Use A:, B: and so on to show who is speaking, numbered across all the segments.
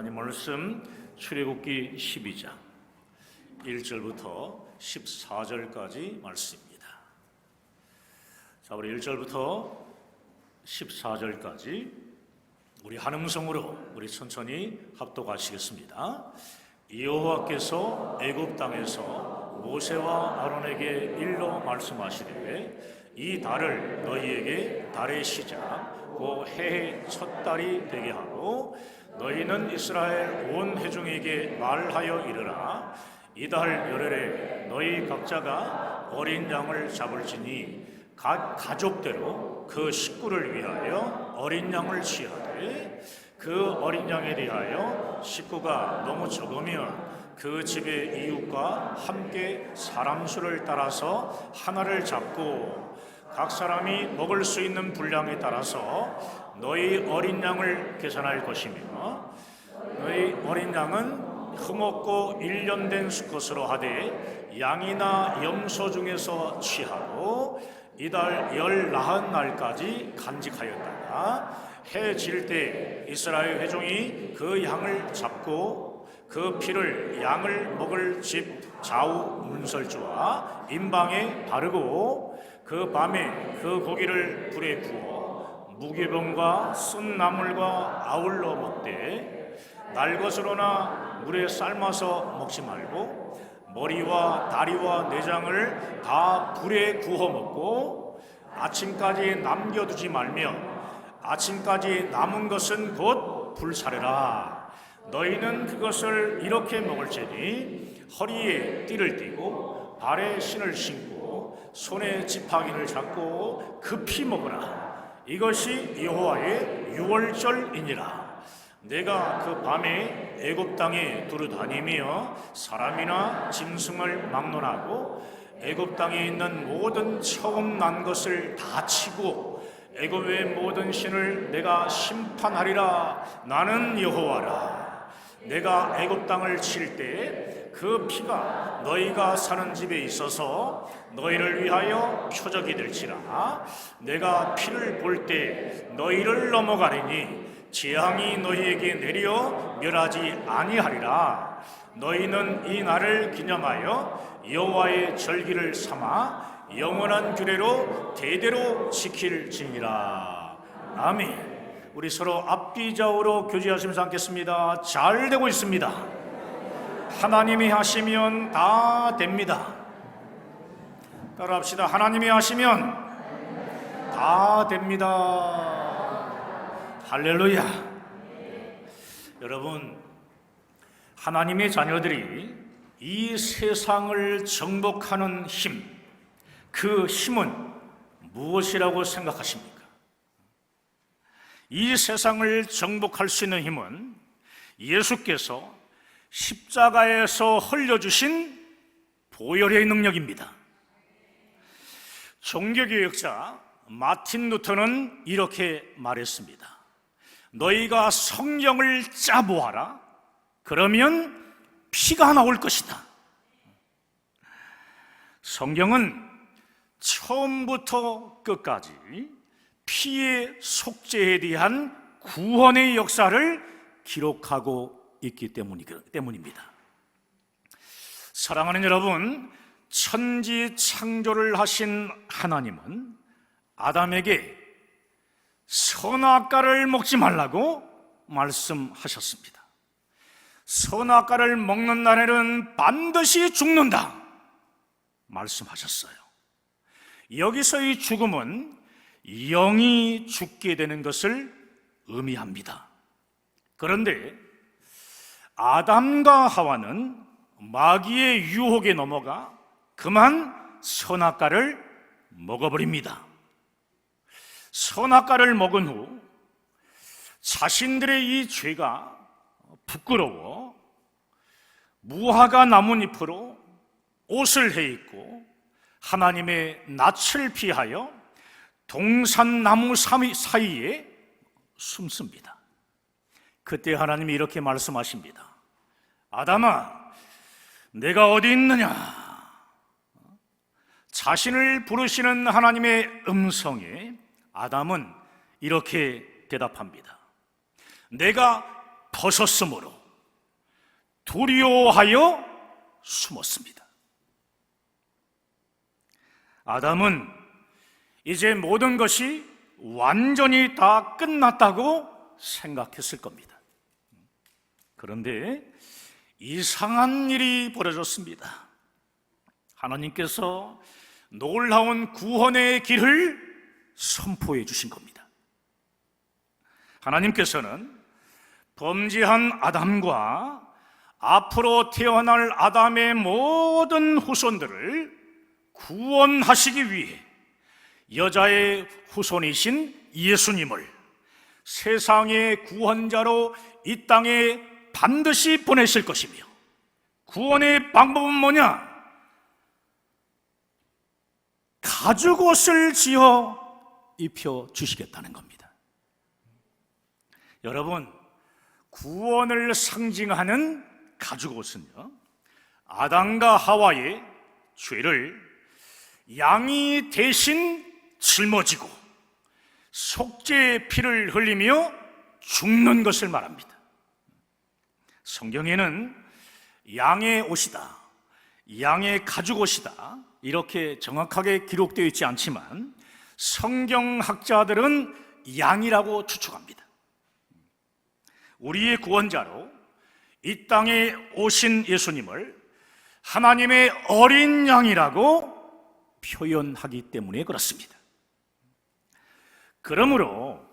A: 하나님 말씀 출애굽기 12장 1절부터 14절까지 말씀입니다. 자, 우리 1절부터 14절까지 우리 한음성으로 우리 천천히 합독하시겠습니다. 여호와께서 애굽 땅에서 모세와 아론에게 일러 말씀하시되 이 달을 너희에게 달의 시작 곧 해의 첫 달이 되게 하고 너희는 이스라엘 온 회중에게 말하여 이르라. 이달 열흘에 너희 각자가 어린 양을 잡을지니 각 가족대로 그 식구를 위하여 어린 양을 취하되 그 어린 양에 대하여 식구가 너무 적으면 그 집의 이웃과 함께 사람 수를 따라서 하나를 잡고 각 사람이 먹을 수 있는 분량에 따라서 너희 어린 양을 계산할 것이며 너희 어린 양은 흠없고 일년된 수컷으로 하되 양이나 염소 중에서 취하고 이달 열 나흔 날까지 간직하였다가 해 질 때 이스라엘 회중이 그 양을 잡고 그 피를 양을 먹을 집 좌우 문설주와 임방에 바르고 그 밤에 그 고기를 불에 구워 무게병과 쓴 나물과 아울러 먹되 날것으로나 물에 삶아서 먹지 말고 머리와 다리와 내장을 다 불에 구워 먹고 아침까지 남겨두지 말며 아침까지 남은 것은 곧 불사르라. 너희는 그것을 이렇게 먹을지니 허리에 띠를 띠고 발에 신을 신고 손에 지팡이를 잡고 급히 먹으라. 이것이 여호와의 유월절이니라. 내가 그 밤에 애굽 땅에 두루 다니며 사람이나 짐승을 막론하고 애굽 땅에 있는 모든 처음 난 것을 다 치고 애굽의 모든 신을 내가 심판하리라. 나는 여호와라. 내가 애굽 땅을 칠 때 그 피가 너희가 사는 집에 있어서 너희를 위하여 표적이 될지라. 내가 피를 볼 때 너희를 넘어가리니 재앙이 너희에게 내려 멸하지 아니하리라. 너희는 이 날을 기념하여 여호와의 절기를 삼아 영원한 규례로 대대로 지킬지니라. 아멘. 우리 서로 앞뒤 좌우로 교제하시면서 앉겠습니다. 잘 되고 있습니다 하나님이 하시면 다 됩니다 따라합시다 하나님이 하시면 다 됩니다 할렐루야. 여러분, 하나님의 자녀들이 이 세상을 정복하는 힘, 그 힘은 무엇이라고 생각하십니까? 이 세상을 정복할 수 있는 힘은 예수께서 십자가에서 흘려주신 보혈의 능력입니다. 종교개혁자 마틴 루터는 이렇게 말했습니다. 너희가 성경을 짜보아라. 그러면 피가 나올 것이다. 성경은 처음부터 끝까지 피의 속죄에 대한 구원의 역사를 기록하고 있기 때문입니다. 사랑하는 여러분, 천지 창조를 하신 하나님은 아담에게 선악과를 먹지 말라고 말씀하셨습니다. 선악과를 먹는 날에는 반드시 죽는다. 말씀하셨어요. 여기서의 죽음은 영이 죽게 되는 것을 의미합니다. 그런데 아담과 하와는 마귀의 유혹에 넘어가 그만 선악과를 먹어버립니다. 선악과를 먹은 후 자신들의 이 죄가 부끄러워 무화과 나뭇잎으로 옷을 해 입고 하나님의 낯을 피하여 동산나무 사이에 숨습니다. 그때 하나님이 이렇게 말씀하십니다. 아담아, 내가 어디 있느냐? 자신을 부르시는 하나님의 음성에 아담은 이렇게 대답합니다. 내가 벗었으므로 두려워하여 숨었습니다. 아담은 이제 모든 것이 완전히 다 끝났다고 생각했을 겁니다. 그런데 이상한 일이 벌어졌습니다. 하나님께서 놀라운 구원의 길을 선포해 주신 겁니다. 하나님께서는 범죄한 아담과 앞으로 태어날 아담의 모든 후손들을 구원하시기 위해 여자의 후손이신 예수님을 세상의 구원자로 이 땅에 반드시 보내실 것이며 구원의 방법은 뭐냐? 가죽 옷을 지어 입혀 주시겠다는 겁니다. 여러분, 구원을 상징하는 가죽 옷은요, 아담과 하와의 죄를 양이 대신 짊어지고 속죄의 피를 흘리며 죽는 것을 말합니다. 성경에는 양의 옷이다, 양의 가죽 옷이다, 이렇게 정확하게 기록되어 있지 않지만 성경학자들은 양이라고 추측합니다. 우리의 구원자로 이 땅에 오신 예수님을 하나님의 어린 양이라고 표현하기 때문에 그렇습니다. 그러므로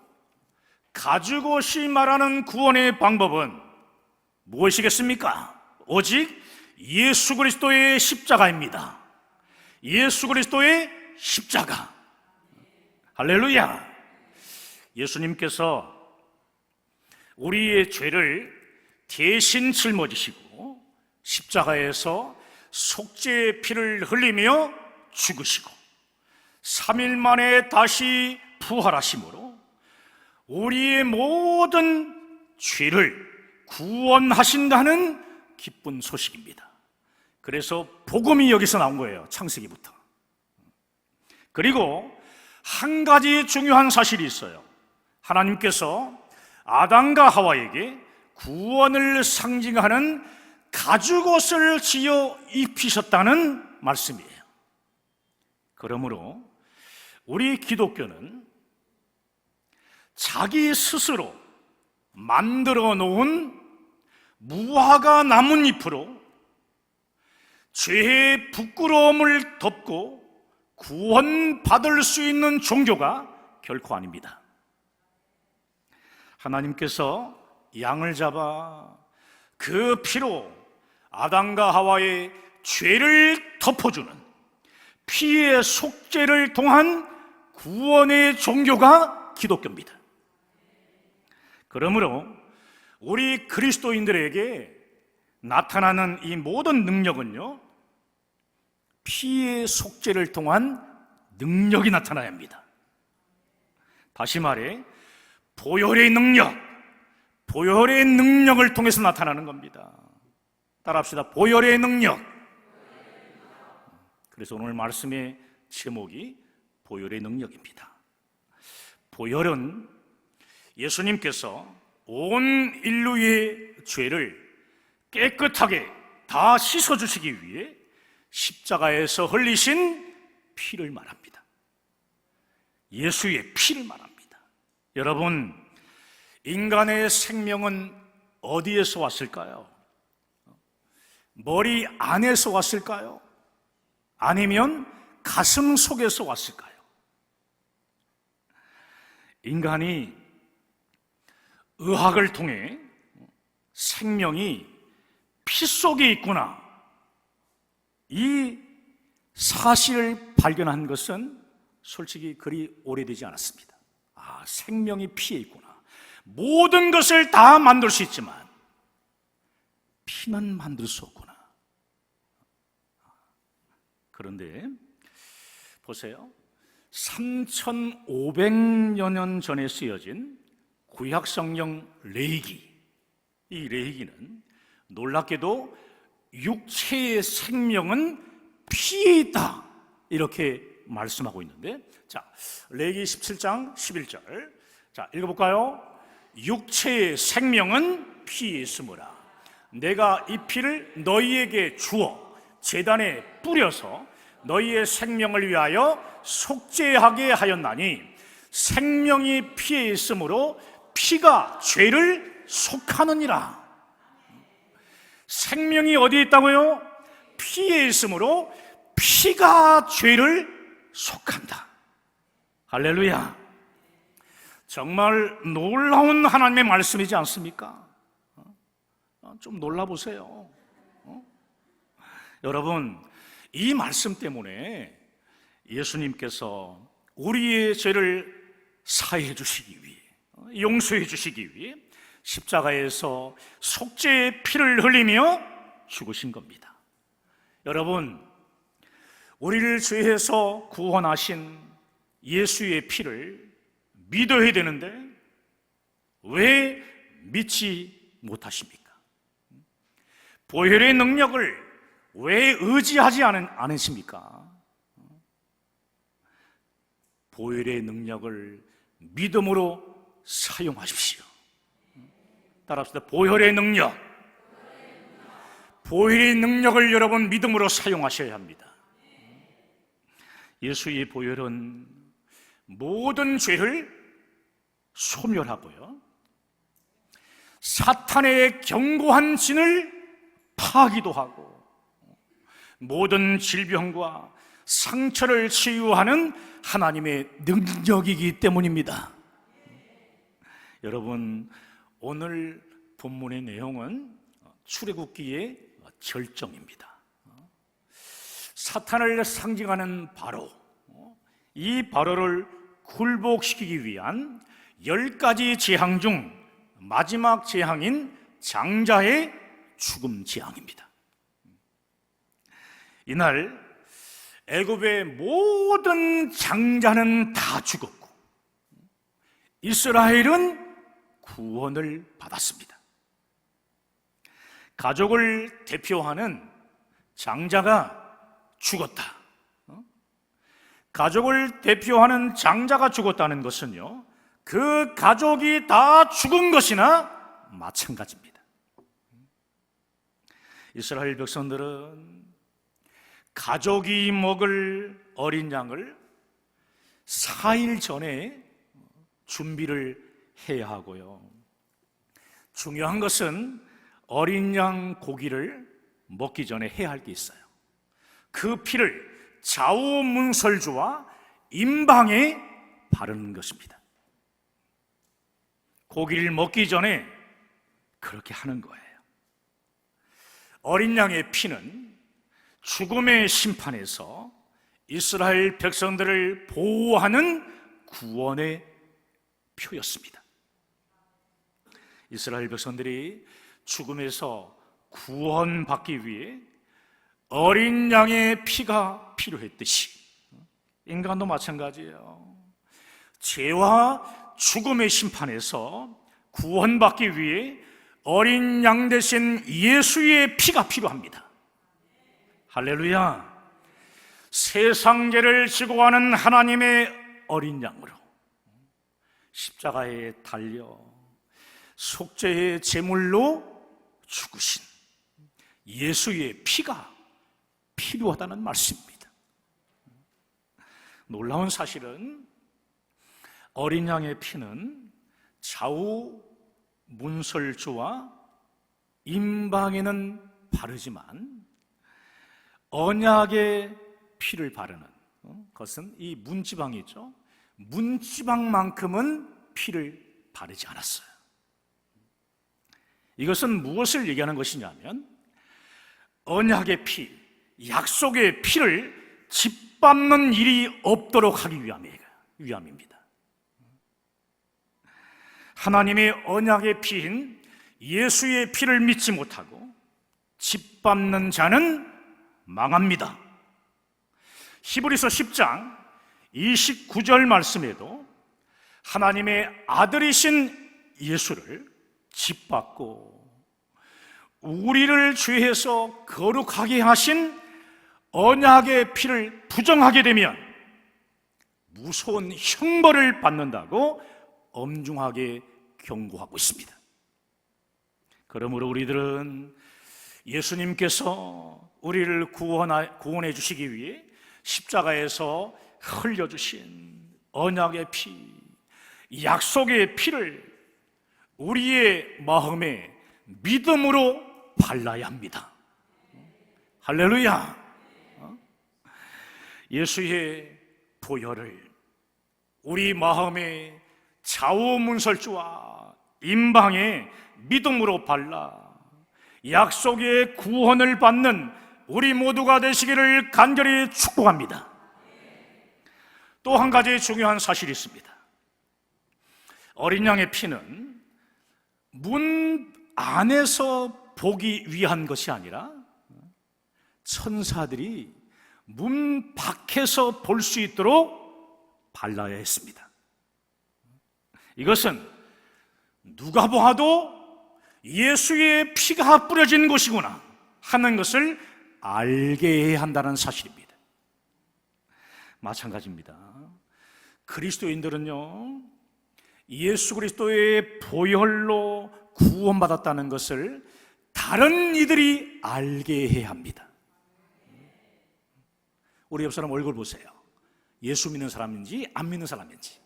A: 가죽옷이 말하는 구원의 방법은 무엇이겠습니까? 오직 예수 그리스도의 십자가입니다. 예수 그리스도의 십자가. 할렐루야. 예수님께서 우리의 죄를 대신 짊어지시고 십자가에서 속죄의 피를 흘리며 죽으시고 3일 만에 다시 부활하심으로 우리의 모든 죄를 구원하신다는 기쁜 소식입니다. 그래서 복음이 여기서 나온 거예요. 창세기부터. 그리고 한 가지 중요한 사실이 있어요. 하나님께서 아담과 하와에게 구원을 상징하는 가죽옷을 지어 입히셨다는 말씀이에요. 그러므로 우리 기독교는 자기 스스로 만들어 놓은 무화과 나뭇잎으로 죄의 부끄러움을 덮고 구원받을 수 있는 종교가 결코 아닙니다. 하나님께서 양을 잡아 그 피로 아담과 하와의 죄를 덮어주는 피의 속죄를 통한 구원의 종교가 기독교입니다. 그러므로 우리 그리스도인들에게 나타나는 이 모든 능력은요, 피의 속죄를 통한 능력이 나타나야 합니다. 다시 말해, 보혈의 능력, 보혈의 능력을 통해서 나타나는 겁니다. 따라합시다. 보혈의 능력. 그래서 오늘 말씀의 제목이 보혈의 능력입니다. 보혈은 예수님께서 온 인류의 죄를 깨끗하게 다 씻어주시기 위해 십자가에서 흘리신 피를 말합니다. 예수의 피를 말합니다. 여러분, 인간의 생명은 어디에서 왔을까요? 머리 안에서 왔을까요? 아니면 가슴 속에서 왔을까요? 인간이 의학을 통해 생명이 피 속에 있구나. 이 사실을 발견한 것은 솔직히 그리 오래되지 않았습니다. 아, 생명이 피에 있구나. 모든 것을 다 만들 수 있지만 피는 만들 수 없구나. 그런데 보세요. 3,500여 년 전에 쓰여진 구약 성경 레이기. 이 레이기는 놀랍게도 육체의 생명은 피에 있다. 이렇게 말씀하고 있는데 자, 레이기 17장 11절. 자, 읽어 볼까요? 육체의 생명은 피에 있으므라 내가 이 피를 너희에게 주어 재단에 뿌려서 너희의 생명을 위하여 속죄하게 하였나니 생명이 피에 있으므로 피가 죄를 속하느니라 생명이 어디에 있다고요? 피에 있으므로 피가 죄를 속한다 할렐루야 정말 놀라운 하나님의 말씀이지 않습니까? 어, 좀 놀라보세요. 어? 여러분, 이 말씀 때문에 예수님께서 우리의 죄를 사해 주시기 위해, 어, 용서해 주시기 위해 십자가에서 속죄의 피를 흘리며 죽으신 겁니다. 여러분, 우리를 죄에서 구원하신 예수의 피를 믿어야 되는데 왜 믿지 못하십니까? 보혈의 능력을 왜 의지하지 않은, 않으십니까? 보혈의 능력을 믿음으로 사용하십시오. 따라합시다. 보혈의 능력. 보혈의 능력을 여러분 믿음으로 사용하셔야 합니다. 예수의 보혈은 모든 죄를 소멸하고요. 사탄의 견고한 진을 파기도 하고 모든 질병과 상처를 치유하는 하나님의 능력이기 때문입니다. 여러분, 오늘 본문의 내용은 출애굽기의 절정입니다. 사탄을 상징하는 바로 이 바로를 굴복시키기 위한 열 가지 재앙 중 마지막 재앙인 장자의 죽음 재앙입니다. 이날 애굽의 모든 장자는 다 죽었고 이스라엘은 구원을 받았습니다. 가족을 대표하는 장자가 죽었다. 어? 가족을 대표하는 장자가 죽었다는 것은요, 그 가족이 다 죽은 것이나 마찬가지입니다. 이스라엘 백성들은 가족이 먹을 어린 양을 4일 전에 준비를 해야 하고요. 중요한 것은 어린 양 고기를 먹기 전에 해야 할 게 있어요. 그 피를 좌우 문설주와 임방에 바르는 것입니다. 고기를 먹기 전에 그렇게 하는 거예요. 어린 양의 피는 죽음의 심판에서 이스라엘 백성들을 보호하는 구원의 표였습니다. 이스라엘 백성들이 죽음에서 구원받기 위해 어린 양의 피가 필요했듯이 인간도 마찬가지예요. 죄와 죽음의 심판에서 구원받기 위해 어린 양 대신 예수의 피가 필요합니다. 할렐루야. 세상 죄를 지고 가는 하나님의 어린 양으로 십자가에 달려 속죄의 제물로 죽으신 예수의 피가 필요하다는 말씀입니다. 놀라운 사실은 어린 양의 피는 좌우 문설주와 임방에는 바르지만 언약의 피를 바르는 어, 것은 이 문지방이 있죠. 문지방만큼은 피를 바르지 않았어요. 이것은 무엇을 얘기하는 것이냐면 언약의 피, 약속의 피를 짓밟는 일이 없도록 하기 위함입니다. 하나님의 언약의 피인 예수의 피를 믿지 못하고 짓밟는 자는 망합니다. 히브리서 10장 29절 말씀에도 하나님의 아들이신 예수를 짓밟고 우리를 죄에서 거룩하게 하신 언약의 피를 부정하게 되면 무서운 형벌을 받는다고 엄중하게 경고하고 있습니다. 그러므로 우리들은 예수님께서 우리를 구원해 주시기 위해 십자가에서 흘려주신 언약의 피, 약속의 피를 우리의 마음에 믿음으로 발라야 합니다. 할렐루야! 예수의 보혈을 우리 마음의 좌우문설주와 임방에 믿음으로 발라 약속의 구원을 받는 우리 모두가 되시기를 간절히 축복합니다. 또 한 가지 중요한 사실이 있습니다. 어린 양의 피는 문 안에서 보기 위한 것이 아니라 천사들이 문 밖에서 볼 수 있도록 발라야 했습니다. 이것은 누가 보아도 예수의 피가 뿌려진 곳이구나 하는 것을 알게 해야 한다는 사실입니다. 마찬가지입니다. 그리스도인들은요, 예수 그리스도의 보혈로 구원받았다는 것을 다른 이들이 알게 해야 합니다. 우리 옆 사람 얼굴 보세요. 예수 믿는 사람인지 안 믿는 사람인지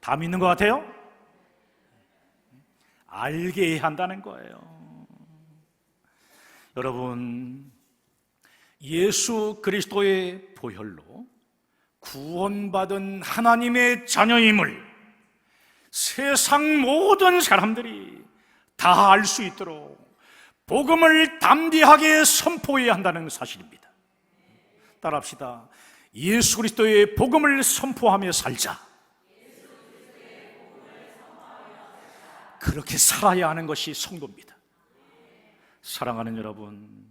A: 다 믿는 것 같아요? 알게 해야 한다는 거예요. 여러분, 예수 그리스도의 보혈로 구원받은 하나님의 자녀임을 세상 모든 사람들이 다 알 수 있도록 복음을 담대하게 선포해야 한다는 사실입니다. 따라합시다. 예수 그리스도의 복음을 선포하며 살자. 그렇게 살아야 하는 것이 성도입니다. 사랑하는 여러분,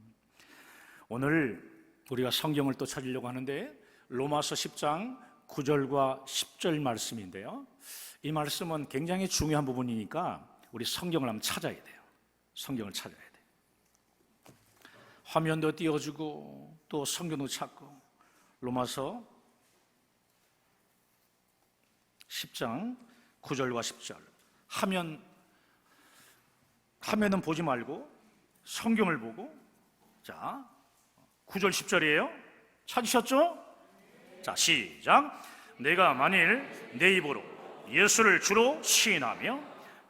A: 오늘 우리가 성경을 또 찾으려고 하는데 로마서 10장 9절과 10절 말씀인데요. 이 말씀은 굉장히 중요한 부분이니까 우리 성경을 한번 찾아야 돼요. 성경을 찾아야 돼. 화면도 띄워주고 또 성경도 찾고 로마서 10장 9절과 10절 화면 화면은 보지 말고 성경을 보고 자 9절 10절이에요. 찾으셨죠? 자 시작. 내가 만일 내 입으로 예수를 주로 시인하며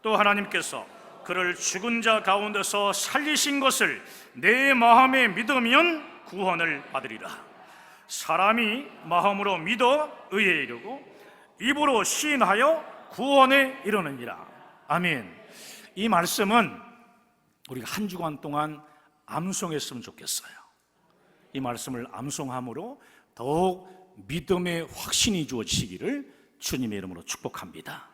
A: 또 하나님께서 그를 죽은 자 가운데서 살리신 것을 내 마음에 믿으면 구원을 받으리라. 사람이 마음으로 믿어 의에 이르고 입으로 시인하여 구원에 이르느니라. 아멘. 이 말씀은 우리가 한 주간 동안 암송했으면 좋겠어요. 이 말씀을 암송함으로 더욱 믿음의 확신이 주어지기를 주님의 이름으로 축복합니다.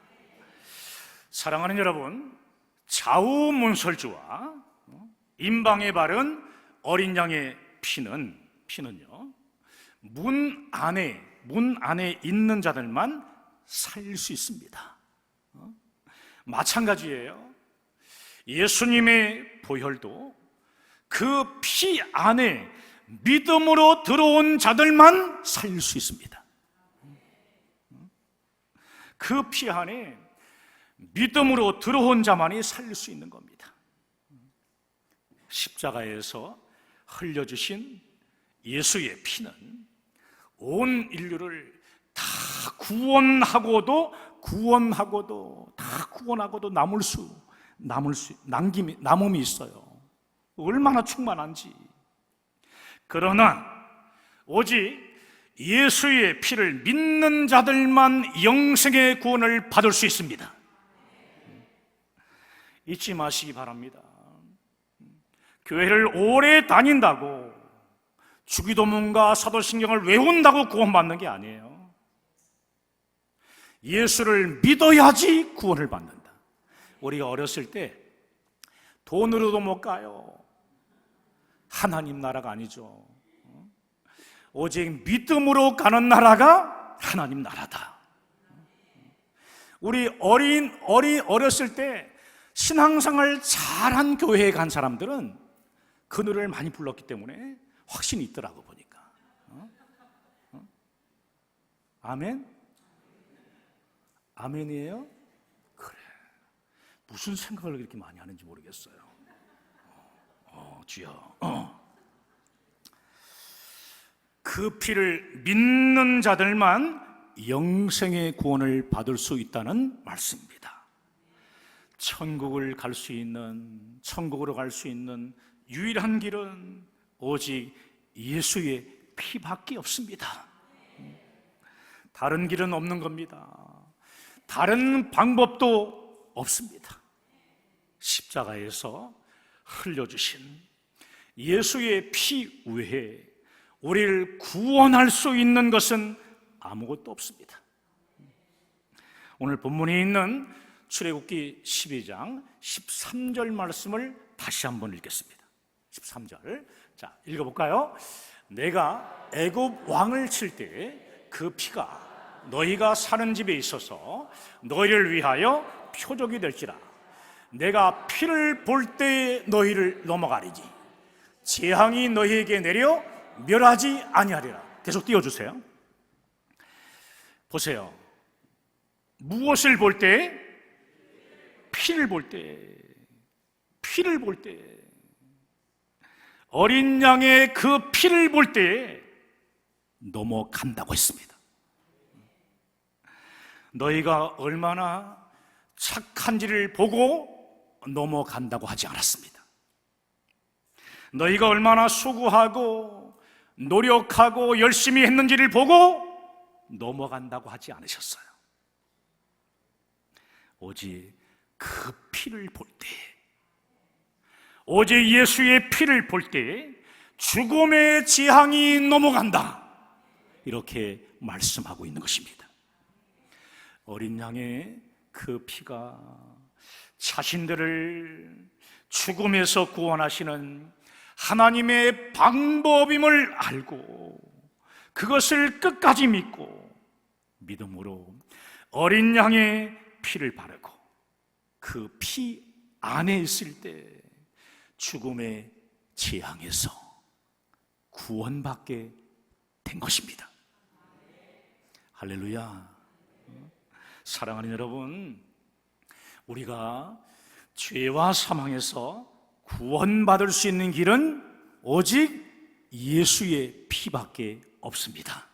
A: 사랑하는 여러분, 좌우 문설주와 임방에 바른 어린 양의 피는 피는요 문 안에 문 안에 있는 자들만 살릴 수 있습니다. 어? 마찬가지예요. 예수님의 보혈도 그 피 안에 믿음으로 들어온 자들만 살릴 수 있습니다. 그 피 안에 믿음으로 들어온 자만이 살릴 수 있는 겁니다. 십자가에서 흘려주신 예수의 피는 온 인류를 다 구원하고도 구원하고도 다 구원하고도 남을 수 남을 수 남김이 남음이 있어요. 얼마나 충만한지. 그러나 오직 예수의 피를 믿는 자들만 영생의 구원을 받을 수 있습니다. 잊지 마시기 바랍니다. 교회를 오래 다닌다고 주기도문과 사도신경을 외운다고 구원받는 게 아니에요. 예수를 믿어야지 구원을 받는다. 우리가 어렸을 때 돈으로도 못 가요. 하나님 나라가 아니죠. 오직 믿음으로 가는 나라가 하나님 나라다. 우리 어린 어리 어렸을 때 신앙생활 잘한 교회에 간 사람들은 그 노래를 많이 불렀기 때문에 확신이 있더라고 보니까. 어? 어? 아멘? 아멘이에요? 그래. 무슨 생각을 그렇게 많이 하는지 모르겠어요. 어, 주여. 어. 그 피를 믿는 자들만 영생의 구원을 받을 수 있다는 말씀입니다. 천국을 갈 수 있는, 천국으로 갈 수 있는 유일한 길은 오직 예수의 피밖에 없습니다. 다른 길은 없는 겁니다. 다른 방법도 없습니다. 십자가에서 흘려주신 예수의 피 외에 우리를 구원할 수 있는 것은 아무것도 없습니다. 오늘 본문에 있는 출애굽기 12장 13절 말씀을 다시 한번 읽겠습니다. 13절. 자, 읽어 볼까요? 내가 애굽 왕을 칠 때 그 피가 너희가 사는 집에 있어서 너희를 위하여 표적이 될지라. 내가 피를 볼 때에 너희를 넘어가리지. 재앙이 너희에게 내려 멸하지 아니하리라. 계속 띄워 주세요. 보세요. 무엇을 볼 때? 피를 볼 때. 피를 볼 때. 어린 양의 그 피를 볼 때 넘어간다고 했습니다. 너희가 얼마나 착한지를 보고 넘어간다고 하지 않았습니다. 너희가 얼마나 수고하고 노력하고 열심히 했는지를 보고 넘어간다고 하지 않으셨어요. 오직 그 피를 볼 때, 오직 예수의 피를 볼 때, 죽음의 지향이 넘어간다. 이렇게 말씀하고 있는 것입니다. 어린 양의 그 피가 자신들을 죽음에서 구원하시는 하나님의 방법임을 알고 그것을 끝까지 믿고 믿음으로 어린 양의 피를 바르고 그 피 안에 있을 때 죽음의 재앙에서 구원받게 된 것입니다. 할렐루야. 사랑하는 여러분, 우리가 죄와 사망에서 구원받을 수 있는 길은 오직 예수의 피밖에 없습니다.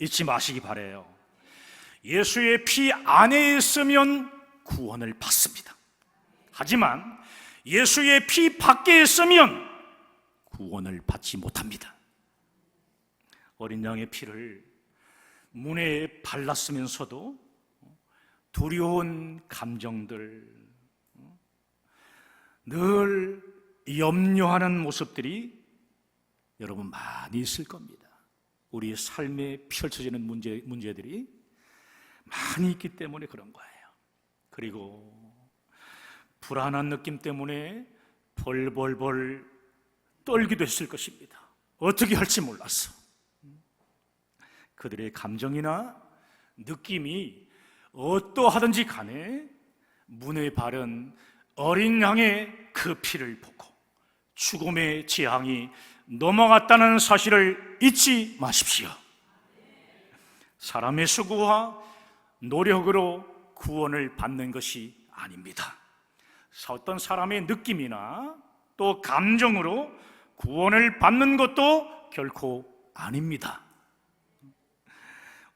A: 잊지 마시기 바래요. 예수의 피 안에 있으면 구원을 받습니다. 하지만 예수의 피 밖에 있으면 구원을 받지 못합니다. 어린 양의 피를 문에 발랐으면서도 두려운 감정들, 늘 염려하는 모습들이 여러분 많이 있을 겁니다. 우리 삶에 펼쳐지는 문제, 문제들이 많이 있기 때문에 그런 거예요. 그리고 불안한 느낌 때문에 벌벌벌 떨기도 했을 것입니다. 어떻게 할지 몰랐어. 그들의 감정이나 느낌이 어떠하든지 간에 문에 바른 어린 양의 그 피를 보고 죽음의 재앙이 넘어갔다는 사실을 잊지 마십시오. 사람의 수고와 노력으로 구원을 받는 것이 아닙니다. 어떤 사람의 느낌이나 또 감정으로 구원을 받는 것도 결코 아닙니다.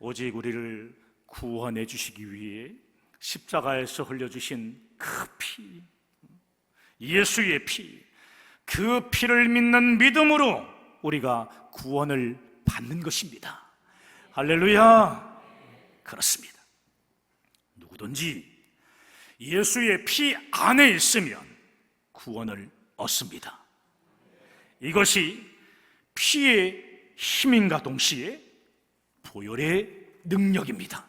A: 오직 우리를 구원해 주시기 위해 십자가에서 흘려주신 그 피, 예수의 피, 그 피를 믿는 믿음으로 우리가 구원을 받는 것입니다. 할렐루야! 그렇습니다. 누구든지 예수의 피 안에 있으면 구원을 얻습니다. 이것이 피의 힘인가 동시에 보혈의 능력입니다.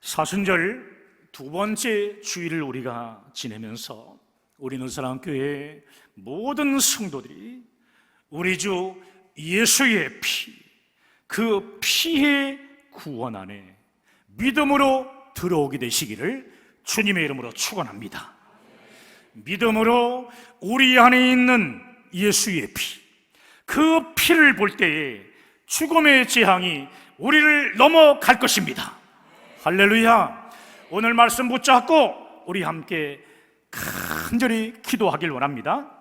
A: 사순절 두 번째 주일을 우리가 지내면서 우리는 사랑교회 모든 성도들이 우리 주 예수의 피, 그 피의 구원 안에 믿음으로 들어오게 되시기를 주님의 이름으로 축원합니다. 믿음으로 우리 안에 있는 예수의 피, 그 피를 볼 때에 죽음의 재앙이 우리를 넘어갈 것입니다. 할렐루야. 오늘 말씀 붙잡고 우리 함께 간절히 기도하길 원합니다.